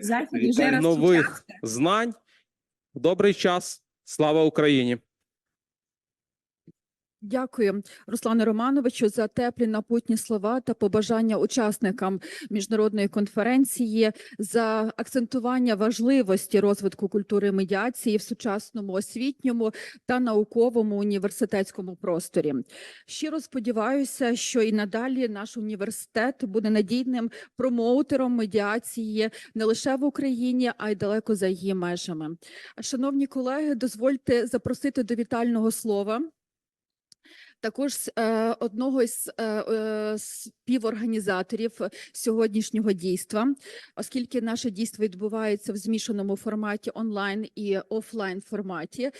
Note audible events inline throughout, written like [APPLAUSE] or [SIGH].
Захід вже нових знань. Добрий час. Слава Україні! Дякую, Руслане Романовичу, за теплі напутні слова та побажання учасникам міжнародної конференції за акцентування важливості розвитку культури медіації в сучасному освітньому та науковому університетському просторі. Щиро сподіваюся, що і надалі наш університет буде надійним промоутером медіації не лише в Україні, а й далеко за її межами. Шановні колеги, дозвольте запросити до вітального слова також з, е, одного із е, е, співорганізаторів сьогоднішнього дійства, оскільки наше дійство відбувається в змішаному форматі онлайн і офлайн форматі.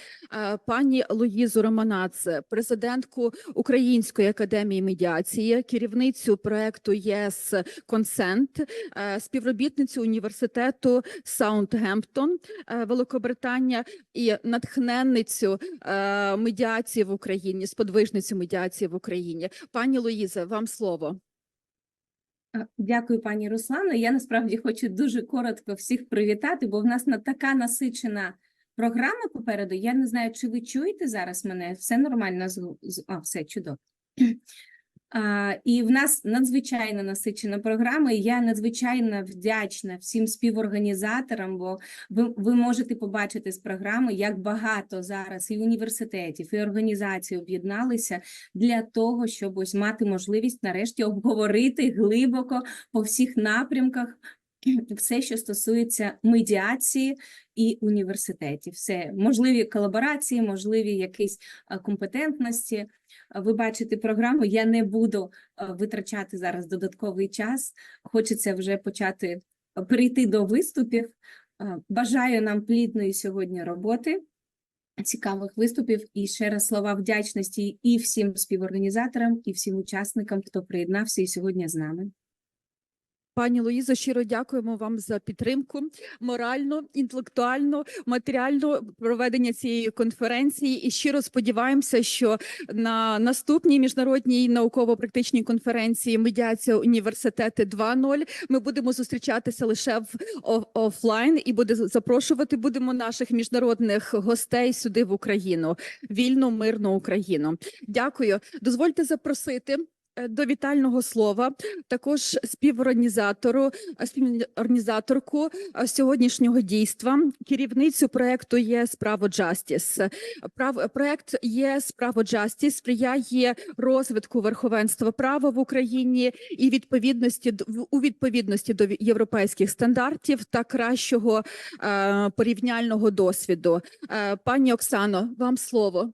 Пані Луїзу Романадзе, президентку Української академії медіації, керівницю проекту ЄС Консент, співробітницю університету Саундгемптон, Великобританія і натхненницю медіації в Україні, сподвижницю медіації в Україні. Пані Луїза, вам слово. Дякую, пані Руслано. Я насправді хочу дуже коротко всіх привітати, бо в нас на така насичена програма попереду. Я не знаю, чи ви чуєте зараз мене? Все нормально з... А, все чудово. І в нас надзвичайно насичена програма. і Я надзвичайно вдячна всім співорганізаторам, бо ви, ви можете побачити з програми, як багато зараз і університетів, і організацій об'єдналися для того, щоб ось мати можливість нарешті обговорити глибоко по всіх напрямках [CLEARS THROAT] все, що стосується медіації і університетів. Все можливі колаборації, можливі якісь компетентності. Ви бачите програму. Я не буду витрачати зараз додатковий час. Хочеться вже почати перейти до виступів. Бажаю нам плідної сьогодні роботи. Цікавих виступів і ще раз слова вдячності і всім співорганізаторам, і всім учасникам, хто приєднався і сьогодні з нами. Пані Луїзо, щиро дякуємо вам за підтримку морально, інтелектуально, матеріально проведення цієї конференції. І щиро сподіваємося, що на наступній міжнародній науково-практичній конференції медіація університети 2.0 ми будемо зустрічатися лише в офлайн і буде запрошувати будемо наших міжнародних гостей сюди в Україну, вільну мирну Україну. Дякую. Дозвольте запросити. Е, До вітального слова також співорганізатору, е, співорганізаторку е, сьогоднішнього дійства, керівницю проекту ЄС Право Джастіс. Прав проект ЄС Право Джастіс сприяє розвитку верховенства права в Україні і відповідності у відповідності до європейських стандартів та кращого порівняльного досвіду. Пані Оксано, вам слово.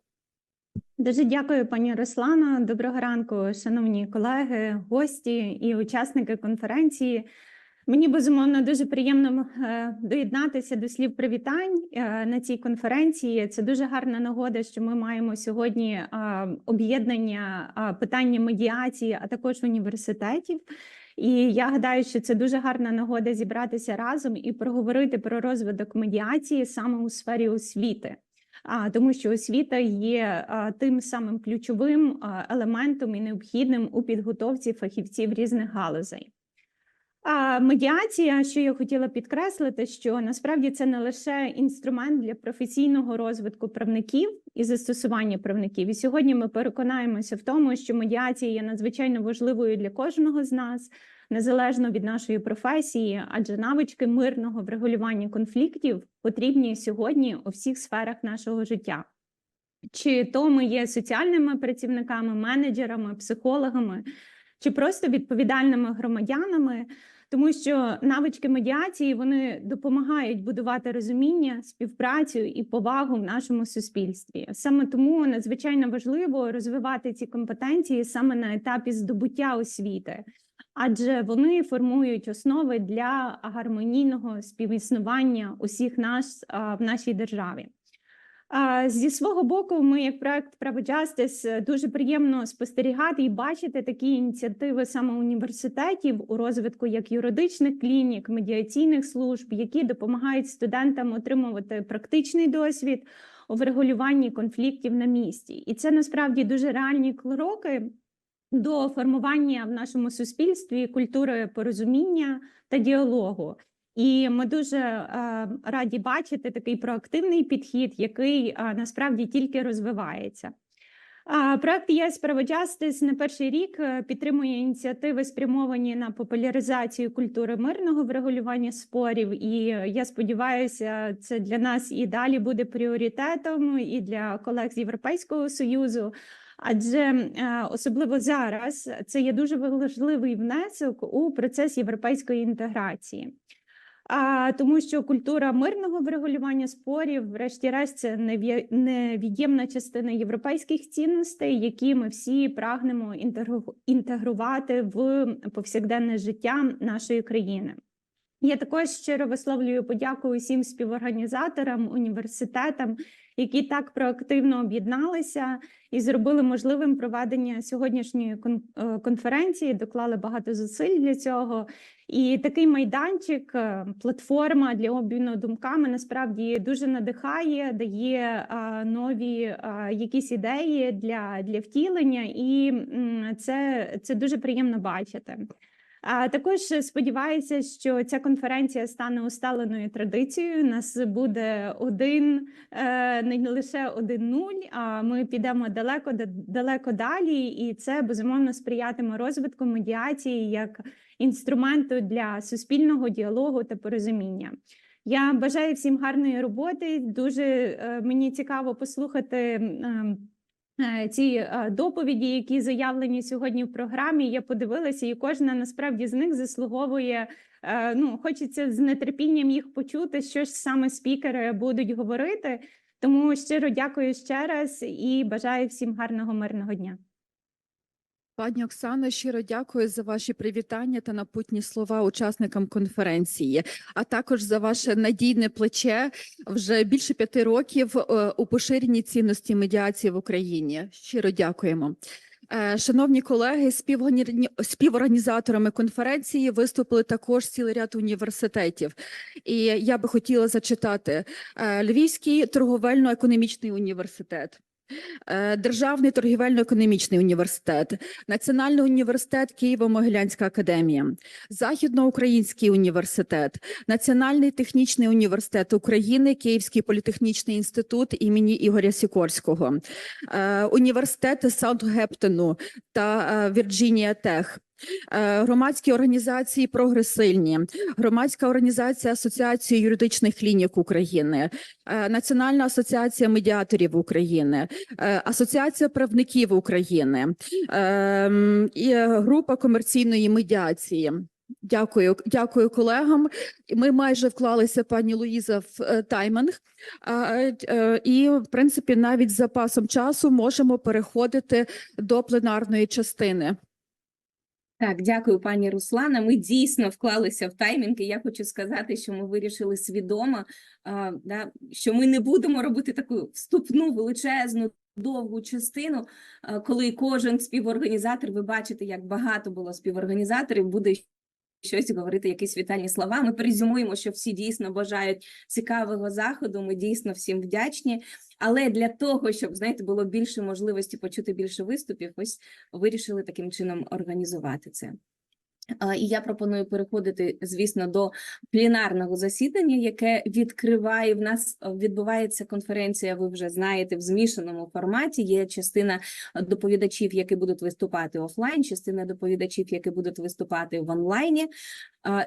Дуже дякую, пані Руслано. Доброго ранку, шановні колеги, гості і учасники конференції. Мені безумовно дуже приємно е, доєднатися до слів привітань е, на цій конференції. Це дуже гарна нагода, що ми маємо сьогодні е, об'єднання питання медіації, а також університетів. І я гадаю, що це дуже гарна нагода зібратися разом і проговорити про розвиток медіації саме у сфері освіти. Тому, що освіта є тим самим ключовим елементом і необхідним у підготовці фахівців різних галузей. А медіація, що я хотіла підкреслити, що насправді це не лише інструмент для професійного розвитку правників і застосування правників. І сьогодні ми переконаємося в тому, що медіація є надзвичайно важливою для кожного з нас, незалежно від нашої професії, адже навички мирного врегулювання конфліктів потрібні сьогодні у всіх сферах нашого життя. Чи то ми є соціальними працівниками, менеджерами, психологами, чи просто відповідальними громадянами, тому що навички медіації вони допомагають будувати розуміння, співпрацю і повагу в нашому суспільстві. Саме тому надзвичайно важливо розвивати ці компетенції саме на етапі здобуття освіти, адже вони формують основи для гармонійного співіснування усіх нас в нашій державі. Зі свого боку, ми, як проект Право Джастис, дуже приємно спостерігати і бачити такі ініціативи саме університетів у розвитку як юридичних клінік, медіаційних служб, які допомагають студентам отримувати практичний досвід у врегулюванні конфліктів на місці. І це насправді дуже реальні кроки до формування в нашому суспільстві культури порозуміння та діалогу. І ми дуже е, раді бачити такий проактивний підхід, який е, насправді тільки розвивається. А, Проект ЄС Право Justice не перший рік е, підтримує ініціативи, спрямовані на популяризацію культури мирного врегулювання спорів. І е, я сподіваюся, це для нас і далі буде пріоритетом, і для колег з Європейського союзу. Адже е, особливо зараз це є дуже важливий внесок у процес європейської інтеграції. А, тому що культура мирного врегулювання спорів, врешті-решт, це невід'ємна частина європейських цінностей, які ми всі прагнемо інтегру- інтегрувати в повсякденне життя нашої країни. Я також щиро висловлюю подяку усім співорганізаторам, університетам, які так проактивно об'єдналися і зробили можливим проведення сьогоднішньої е, конференції, доклали багато зусиль для цього. І такий майданчик, е, платформа для обміну думками насправді дуже надихає, дає а, нові якісь ідеї для, для втілення, і це, це дуже приємно бачити. А також сподіваюся, що ця конференція стане усталеною традицією. У Нас буде один, е, не лише один нуль, а ми підемо далеко далеко далі, і це безумовно сприятиме розвитку медіації як інструменту для суспільного діалогу та порозуміння. Я бажаю всім гарної роботи. Дуже е, мені цікаво послухати. Е, Ці е, доповіді, які заявлені сьогодні в програмі, я подивилася, і кожна насправді з них заслуговує. е, Ну, хочеться з нетерпінням їх почути, що ж саме спікери будуть говорити. Тому щиро дякую ще раз і бажаю всім гарного мирного дня. Пані Оксано, щиро дякую за ваші привітання та напутні слова учасникам конференції, а також за ваше надійне плече вже більше п'яти років е, у поширенні цінності медіації в Україні. Щиро дякуємо. Е, Шановні колеги, співорганізаторами конференції виступили також цілий ряд університетів. І я би хотіла зачитати е, Львівський торговельно-економічний університет. Е, Державний торгівельно-економічний університет, Національний університет Києво-Могилянська академія, Західноукраїнський університет, Національний технічний університет України, Київський політехнічний інститут імені Ігоря Сікорського, е, університети Саутгептону та е, Вірджинія Тех. Е, Громадські організації Прогресильні, громадська організація Асоціації юридичних клінік України, е, Національна асоціація медіаторів України, е, Асоціація правників України, і група комерційної медіації. Дякую, дякую колегам. Ми майже вклалися, пані Луїза, в таймінг, е, і в принципі навіть з запасом часу можемо переходити до пленарної частини. Так, дякую, пані Руслана. Ми дійсно вклалися в таймінг, і я хочу сказати, що ми вирішили свідомо, а, да, що ми не будемо робити таку вступну величезну. Довгу частину, коли кожен співорганізатор, ви бачите, як багато було співорганізаторів, буде щось говорити, якісь вітальні слова. Ми презюмуємо, що всі дійсно бажають цікавого заходу. Ми дійсно всім вдячні. Але для того, щоб знаєте, було більше можливості почути більше виступів, ось вирішили таким чином організувати це. І я пропоную переходити, звісно, до пленарного засідання, яке відкриває в нас е, відбувається конференція. Ви вже знаєте в змішаному форматі. Є частина доповідачів, які будуть виступати офлайн, частина доповідачів, які будуть виступати в онлайні.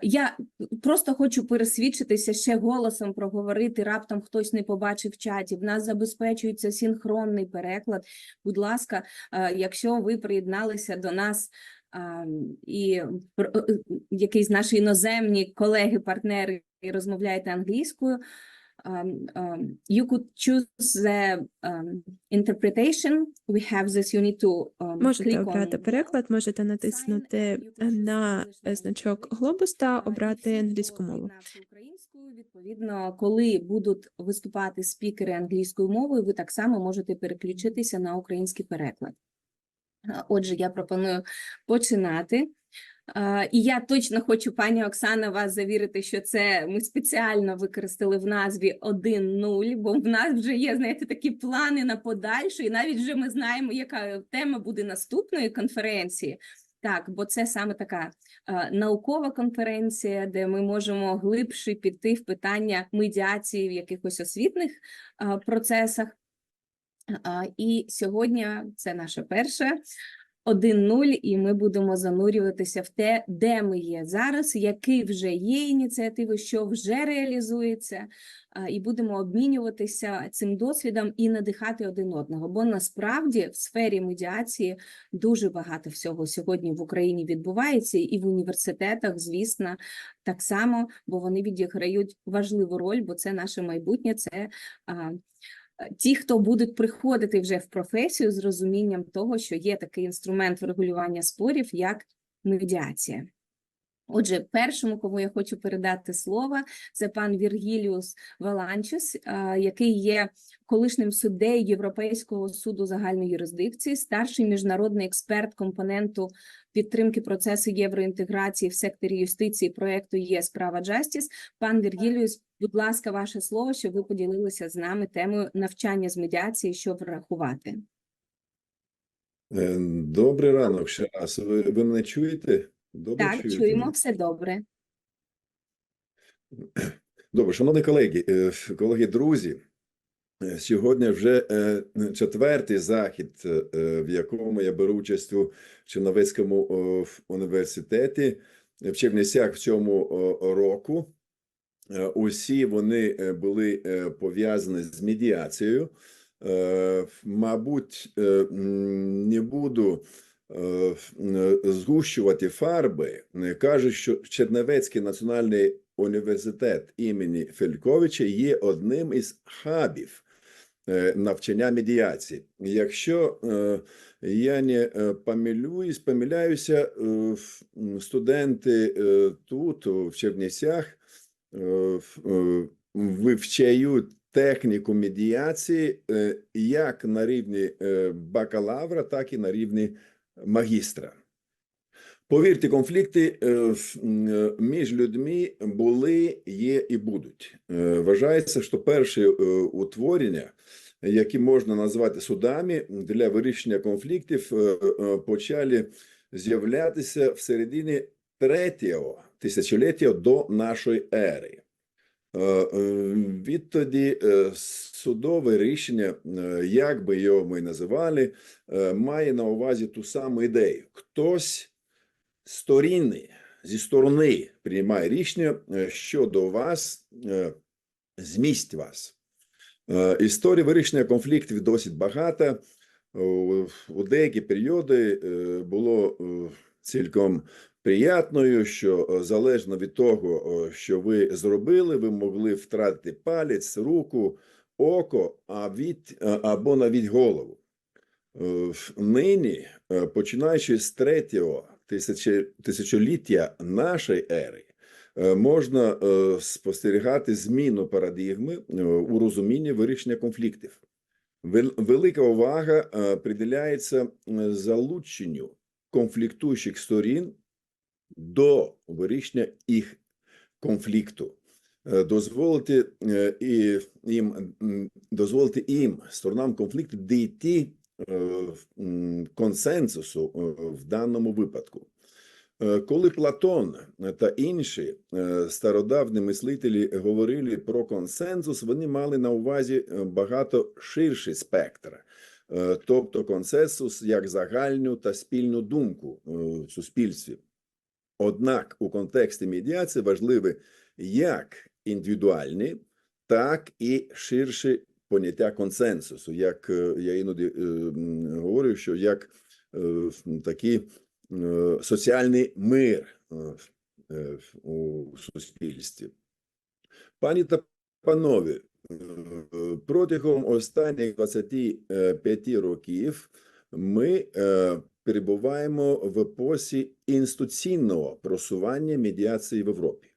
Я просто хочу пересвідчитися ще голосом проговорити. Раптом хтось не побачив в чаті. В нас забезпечується синхронний переклад. Будь ласка, е, якщо ви приєдналися до нас. А, І пр- е, якісь наші іноземні колеги, партнери розмовляєте англійською. um, um, you could choose the um, interpretation. We have this. You need to um, Можете click обрати on переклад, можете натиснути на значок глобус та обрати англійську мову. відповідно, коли будуть виступати спікери англійською мовою, ви так само можете переключитися на український переклад. Отже, я пропоную починати. І я точно хочу, пані Оксана, вас завірити, що це ми спеціально використали в назві 1.0, бо в нас вже є, знаєте, такі плани на подальше, і навіть вже ми знаємо, яка тема буде наступної конференції. Так, бо це саме така е, наукова конференція, де ми можемо глибше піти в питання медіації в якихось освітних е, процесах. І сьогодні це наша перша 1-0, і ми будемо занурюватися в те, де ми є зараз, які вже є ініціативи, що вже реалізується, і будемо обмінюватися цим досвідом і надихати один одного. Бо насправді в сфері медіації дуже багато всього сьогодні в Україні відбувається, і в університетах, звісно, так само, бо вони відіграють важливу роль, бо це наше майбутнє, це ті, хто будуть приходити вже в професію з розумінням того, що є такий інструмент врегулювання спорів, як медіація. Отже, першому, кому я хочу передати слово, це пан Віргіліус Валанчус, який є колишнім суддею Європейського суду загальної юрисдикції, старший міжнародний експерт компоненту підтримки процесу євроінтеграції в секторі юстиції проекту ЄС Права Джастіс. Пан Віргіліус, будь ласка, ваше слово, щоб ви поділилися з нами темою навчання з медіації, що врахувати. Е, Добрий ранок ще раз. Ви, ви мене чуєте? Добре Так, чуєте чуємо, все добре. Добре, шановні колеги, е, колеги, друзі. е, Сьогодні вже четвертий захід, в якому я беру участь у Черновецькому університеті в Чернівцях в цьому року. Е, Усі вони е, були е, пов'язані з медіацією. Мабуть, не буду згущувати фарби. Кажуть, що Чернівецький національний університет імені Фельковича є одним із хабів навчання медіації. Якщо я не помилююсь, помиляюся, студенти тут, в Чернівцях, е, е, вивчають техніку медіації е, як на рівні бакалавра, так і на рівні магістра. Повірте, конфлікти між людьми були, є і будуть. Вважається, що перші е, утворення, які можна назвати судами для вирішення конфліктів, почали з'являтися в середині третього тисячоліття до нашої ери. Е, е, Відтоді е, судове рішення, як би його ми називали, має на увазі ту саму ідею. Хтось сторінний, зі сторони приймає рішення щодо вас, змість вас. Історії вирішення конфліктів досить багато. У- деякі періоди було цілком приятною, що е, залежно від того, е, що ви зробили, ви могли втратити палець, руку, око, а від, або навіть голову. Е, Нині, е, починаючи з третього тисячоліття нашої ери, е, можна е, спостерігати зміну парадигми е, у розумінні вирішення конфліктів. Велика увага е, приділяється е, залученню конфліктуючих сторін до вирішення їх конфлікту. Е, Дозволити е, їм дозволити їм сторонам конфлікту дійти е, консенсусу в даному випадку. Коли Платон та інші стародавні мислителі говорили про консенсус, вони мали на увазі багато ширший спектр, тобто консенсус як загальну та спільну думку в суспільстві. Однак у контексті медіації важливі як індивідуальні, так і ширші поняття консенсусу. Як е, я іноді е, говорю, що як е, такий соціальний мир у суспільстві. Пані та панове, е, протягом останніх 25 років ми е, перебуваємо в епосі інституційного просування медіації в Європі,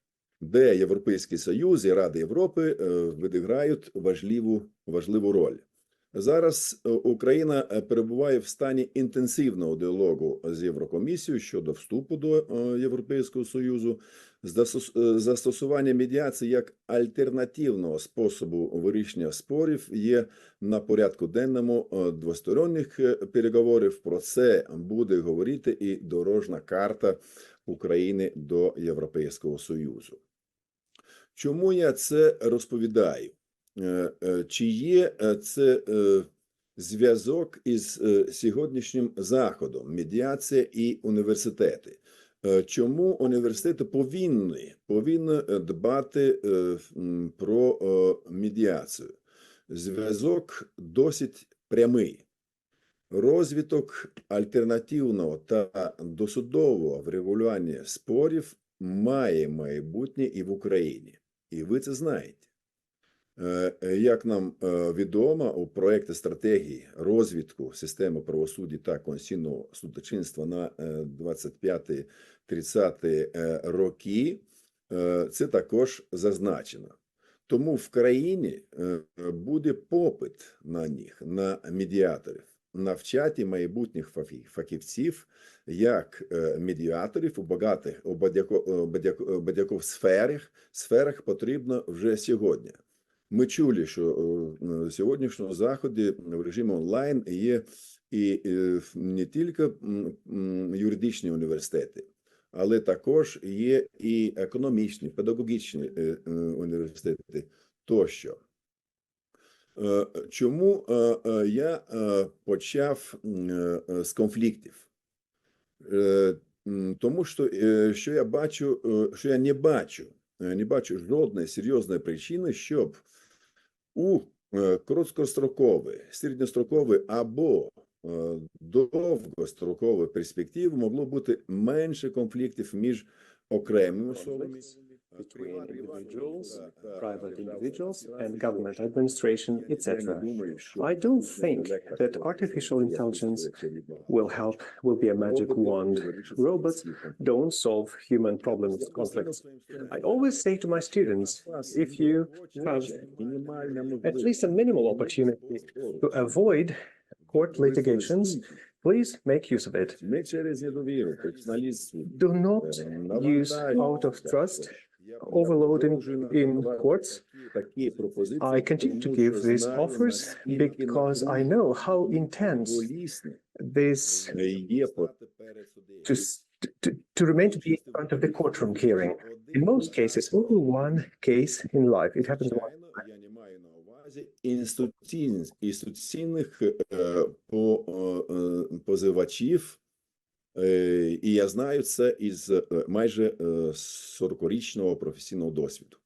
де Європейський Союз і Рада Європи е, відіграють важливу, важливу роль. Зараз е, Україна е, перебуває в стані інтенсивного діалогу з Єврокомісією щодо вступу до е, Європейського Союзу. Застосування медіації як альтернативного способу вирішення спорів є на порядку денному двосторонніх переговорів. Про це буде говорити і дорожна карта України до Європейського Союзу. Чому я це розповідаю? Е, е, Чи є е, це зв'язок із сьогоднішнім заходом, медіація і університети? Чому університети повинні, повинні дбати про медіацію? Зв'язок досить прямий. Розвиток альтернативного та досудового врегулювання спорів має майбутнє і в Україні. І ви це знаєте. Е, е, Як нам е, відомо, у проєкті стратегії розвитку системи правосуддя та конституційного судочинства на е, 25-30 е, роки це також зазначено. Тому в країні буде попит на них, на медіаторів, навчати майбутніх фахівців як медіаторів у багатих у багатьох сферах, сферах потрібно вже сьогодні. Ми чули, що е, на сьогоднішньому заході в режимі онлайн є і е, не тільки юридичні університети, але також є і економічні, педагогічні е, університети тощо. Чому я почав з конфліктів? Тому що, що я бачу, що я не бачу, не бачу жодної серйозної причини, щоб у короткострокове короткостроковій, або е, довгостроковій могло бути менше конфліктів між окремими особами. between individuals, private individuals, and government administration, etc. I don't think that artificial intelligence will help, will be a magic wand. Robots don't solve human problems, conflicts. I always say to my students, if you have at least a minimal opportunity to avoid court litigations, Please make use of it. Do not use out of trust overloading in courts. I continue to give these offers because I know how intense this to, s- to, to remain to be in front of the courtroom hearing. In most cases, only one case in life. It happens once. Я не маю на увазі інституційних, інституційних е, по, е, е, позивачів, е, і я знаю це із е, майже е, 40-річного професійного досвіду.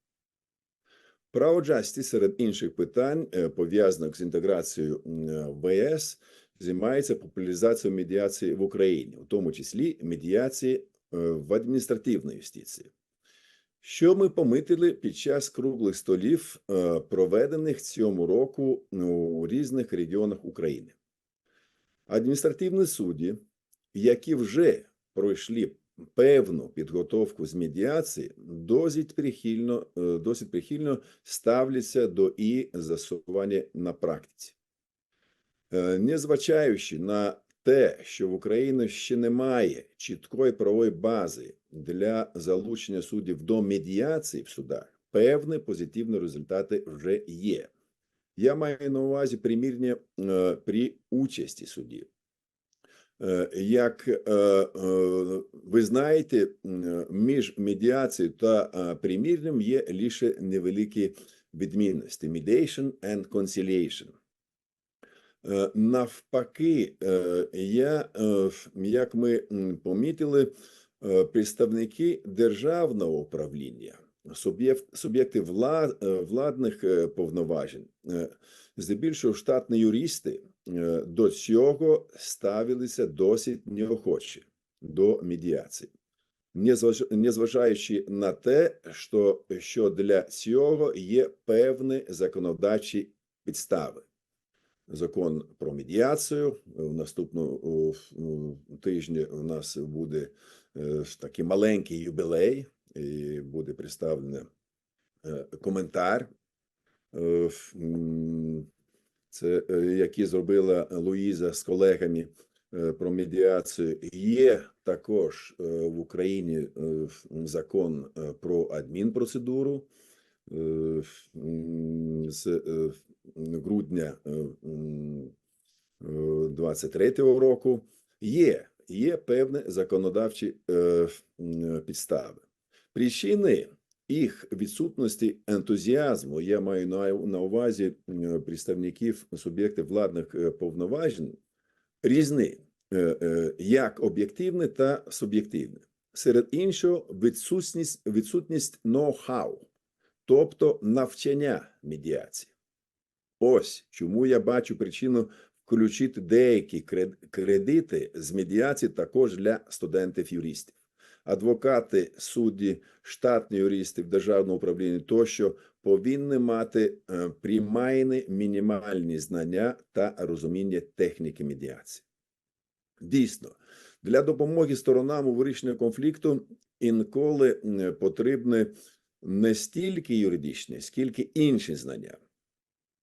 Право Джасті серед інших питань, е, пов'язаних з інтеграцією е, в ЄС, займається популяризацією медіації в Україні, у тому числі медіації е, в адміністративній юстиції. Що ми помітили під час круглих столів, е, проведених цьому року у різних регіонах України? Адміністративні судді, які вже пройшли певну підготовку з медіації, досить прихильно, е, досить прихильно ставляться до її застосування на практиці. Е, Незважаючи на те, що в Україні ще немає чіткої правової бази для залучення суддів до медіації в судах, певні позитивні результати вже є. Я маю на увазі примірення е, при участі суддів. Е, Як е, е, ви знаєте, між медіацією та примірням є лише невеликі відмінності: mediation and conciliation. Навпаки, я, як ми помітили, представники державного управління, суб'єкти влад, владних повноважень, здебільшого штатні юристи до цього ставилися досить неохоче до медіації. Незважаючи на те, що, що для цього є певні законодавчі підстави закон про медіацію. В наступному тижні у нас буде е, такий маленький юбілей, і буде представлений е, коментар. Це е, які зробила Луїза з колегами е, про медіацію. Є також е, в Україні закон про адмінпроцедуру з грудня е, е, 23-го року. Є, є певні законодавчі підстави. Причини їх відсутності ентузіазму, я маю на, увазі е, представників суб'єктів владних е, повноважень, різні, е, як об'єктивні та суб'єктивні. Серед іншого, відсутність, відсутність ноу-хау, тобто навчання медіації. Ось чому я бачу причину включити деякі кредити з медіації також для студентів-юристів. Адвокати, судді, штатні юристи в державному управлінні тощо повинні мати е, приймайні мінімальні знання та розуміння техніки медіації. Дійсно, для допомоги сторонам у вирішенні конфлікту інколи м, потрібні не стільки юридичні, скільки інші знання.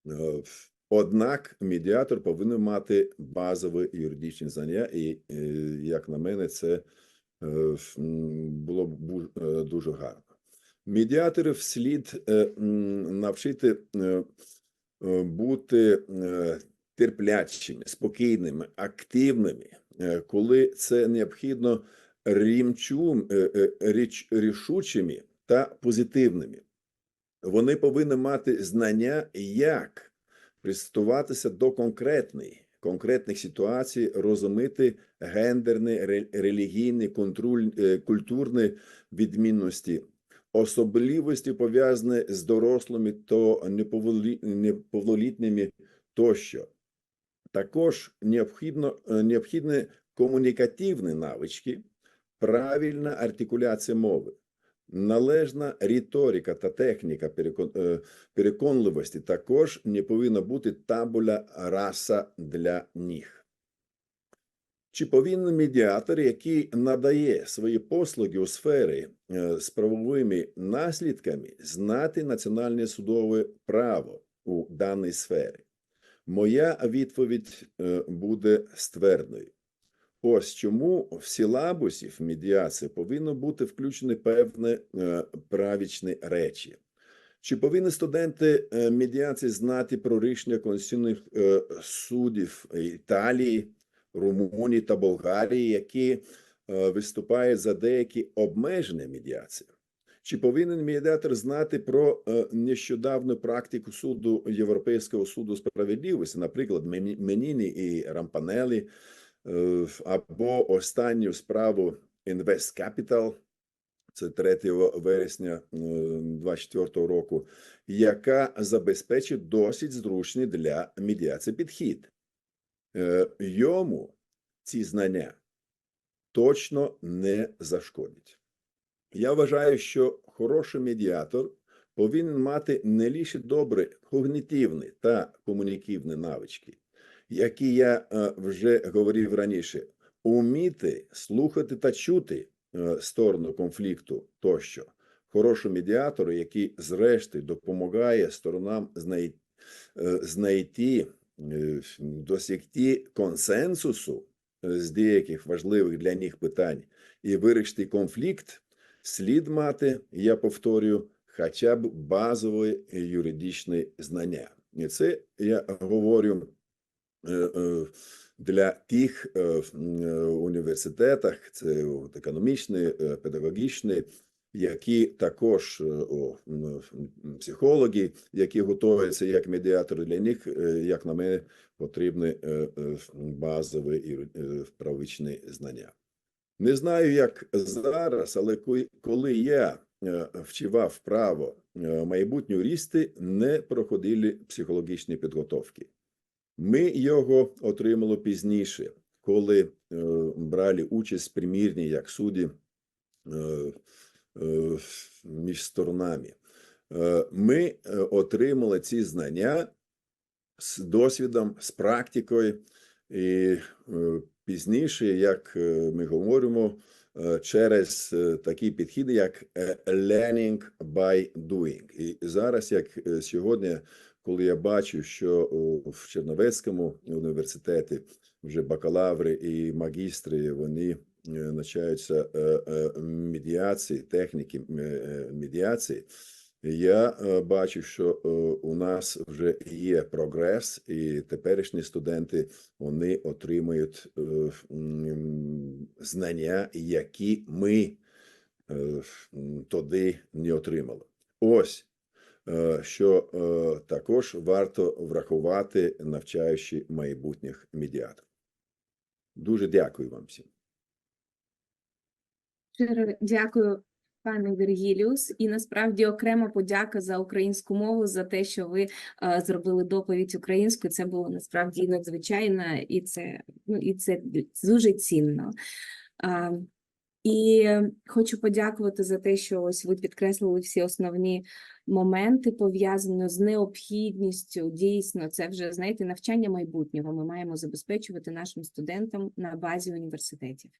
Е, Однак медіатор повинен мати базові юридичні знання, і, е, як на мене, це було б е, дуже гарно. Медіаторів слід е, навчити е, е, бути е, терплячими, спокійними, активними, е, коли це необхідно рімчум, е, е, річ, рішучими та позитивними. Вони повинні мати знання, як пристосуватися до конкретної, конкретних ситуацій, розуміти гендерні, ре- релігійні, е, культурні відмінності, особливості пов'язані з дорослими то неповнолітніми тощо. Також необхідно, е, необхідні комунікативні навички, правильна артикуляція мови, належна риторика та техніка е, переконливості також не повинна бути табуля раса для них. Чи повинен медіатор, який надає свої послуги у сфері е, з правовими наслідками, знати національне судове право у даній сфері? Моя відповідь е, буде ствердною. Ось чому в силабусі в медіації повинно бути включені певні е, правічні речі. Чи повинні студенти е, медіації знати про рішення конституційних е, суддів Італії, Румунії та Болгарії, які виступають за деякі обмеження медіації? Чи повинен медіатор знати про нещодавну практику суду Європейського суду справедливості, наприклад, Мені- Меніні і Рампанелі, або останню справу Invest Capital, це 3 вересня 2024 року, яка забезпечить досить зручний для медіації підхід. Е, Йому ці знання точно не зашкодять. Я вважаю, що хороший медіатор повинен мати не лише добрі когнітивні та комунікативні навички, які я е, вже говорив раніше, уміти слухати та чути е, сторону конфлікту тощо. Хороший медіатор, який зрештою допомагає сторонам е, знайти, досягти консенсусу з деяких важливих для них питань і вирішити конфлікт, слід мати, я повторюю, хоча б базові юридичні знання. І це я говорю для тих е, в, м, е, університетах, це от економічні, е, педагогічні, які також е, о, психологи, які готуються як медіатори для них, е, як на мене, потрібні е, е, базові і е, правовичні знання. Не знаю, як зараз, але коли я е, вчивав право, е, майбутні юристи не проходили психологічні підготовки. Ми його отримали пізніше, коли е, брали участь в примірні як судді е, е, між сторонами. Е, Ми е, отримали ці знання з досвідом, з практикою, і е, пізніше, як е, ми говоримо, е, через такі підходи, як learning by doing. І зараз, як сьогодні коли я бачу, що в Черновецькому університеті вже бакалаври і магістри вони е, навчаються е, е, медіації, техніки медіації. Я бачу, що у нас вже є прогрес, і теперішні студенти вони отримують знання, які ми тоді не отримали. Ось що е, також варто врахувати, навчаючи майбутніх медіаторів. Дуже дякую вам всім. Щиро дякую, пане Вергіліус. І насправді окрема подяка за українську мову за те, що ви е, зробили доповідь українською. Це було насправді надзвичайно, і це ну і це дуже цінно. А, і хочу подякувати за те, що ось ви підкреслили всі основні моменти пов'язані з необхідністю. Дійсно, це вже знаєте навчання майбутнього. Ми маємо забезпечувати нашим студентам на базі університетів.